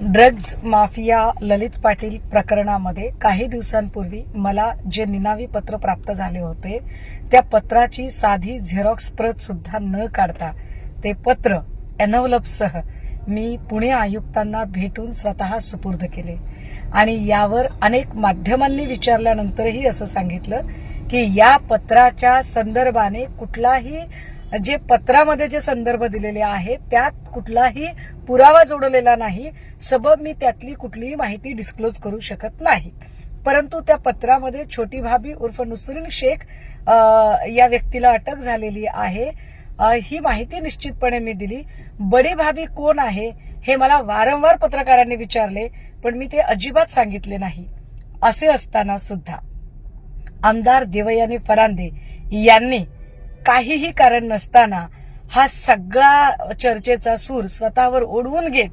Drugs mafia ललित पाटील प्रकरणामध्ये काही दिवसांपूर्वी मला जे निनावी पत्र प्राप्त झाले होते त्या पत्राची साधी झेरॉक्स प्रत सुद्धा न काढता ते पत्र एनवलपसह मी पुणे आयुक्तांना भेटून स्वतः सुपूर्द केले. आणि यावर अनेक माध्यमांनी विचारल्यानंतरही असं सांगितलं की या पत्राच्या संदर्भाने कुठलाही जे पत्रामध्ये जे संदर्भ दिलेले आहेत त्यात कुठलाही पुरावा जोडलेला नाही सबब मी त्यातली कुठलीही माहिती डिस्क्लोज करू शकत नाही. परंतु त्या पत्रामध्ये छोटी भाभी उर्फ नुसरीन शेख या व्यक्तीला अटक झालेली आहे. ही माहिती निश्चितपणे मी दिली. बडी भाभी कोण आहे हे मला वारंवार पत्रकारांनी विचारले पण मी ते अजिबात सांगितले नाही. असे असताना सुद्धा आमदार देवयानी फरांदे यांनी काहीही कारण नसताना हा सगळा चर्चेचा सूर स्वतःवर ओढवून घेत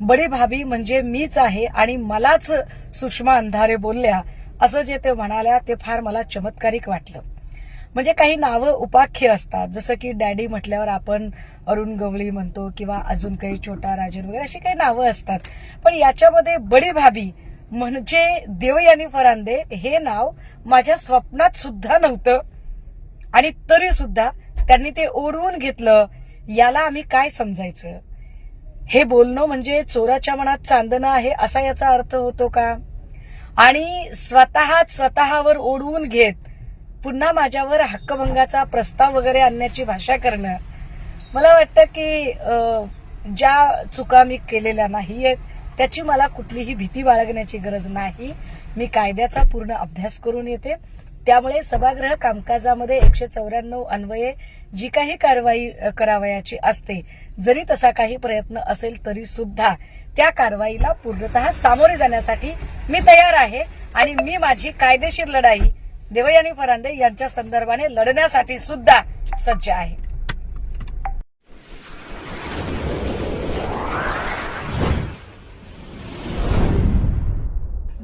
बडी भाभी म्हणजे मीच आहे आणि मलाच सुषमा अंधारे बोलल्या असं जे ते म्हणाल्या ते फार मला चमत्कारिक वाटलं. म्हणजे काही नावं उपाख्य असतात जसं की डॅडी म्हटल्यावर आपण अरुण गवळी म्हणतो किंवा अजून काही छोटा राजन वगैरे अशी काही नावं असतात. पण याच्यामध्ये बडी भाभी म्हणजे देवयानी फरांदे हे नाव माझ्या स्वप्नात सुद्धा नव्हतं. आणि तरी सुद्धा त्यांनी ते ओढवून घेतलं. याला आम्ही काय समजायचं? हे बोलणं म्हणजे चोराच्या मनात चांदणं आहे असा याचा अर्थ होतो का? आणि स्वतःच स्वतःवर ओढवून घेत पुन्हा माझ्यावर हक्कभंगाचा प्रस्ताव वगैरे आणण्याची भाषा करणं. मला वाटतं की ज्या चुका मी केलेल्या नाही आहेत त्याची मला कुठलीही भीती बाळगण्याची गरज नाही. मी कायद्याचा पूर्ण अभ्यास करून येते. त्यामुळे सभागृह कामकाजामध्ये एकशे चौऱ्याण्णव अन्वये जी काही कारवाई करावयाची असते जरी तसा काही प्रयत्न असेल तरी सुद्धा त्या कारवाईला पूर्णतः सामोरे जाण्यासाठी मी तयार आहे आणि मी माझी कायदेशीर लढाई देवयानी फरांदे यांच्या संदर्भाने लढण्यासाठी सुद्धा सज्ज आहे.